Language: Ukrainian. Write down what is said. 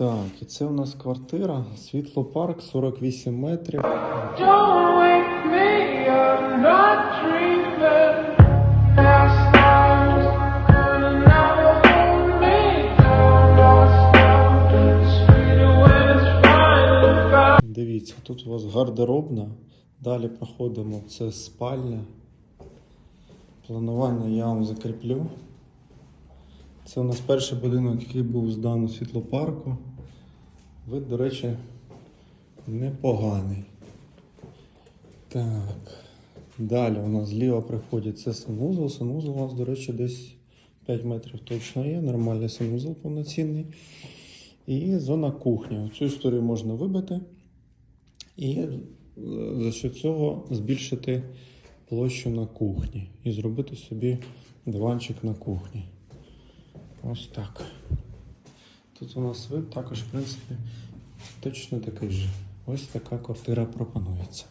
Так, і це у нас квартира, світлопарк, 48 метрів. Дивіться, тут у вас гардеробна. Далі проходимо. Це спальня. Планування я вам закріплю. Це у нас перший будинок, який був зданий світлопарку. Вид, до речі, непоганий. Так. Далі у нас зліва приходить це санузел. Санузел у нас, до речі, десь 5 метрів точно є. Нормальний санузел повноцінний. І зона кухні. Цю історію можна вибити. І е, за що цього збільшити площу на кухні і зробити собі диванчик на кухні. Ось так. Тут у нас вид також, в принципі, точно такий же. Ось така квартира пропонується.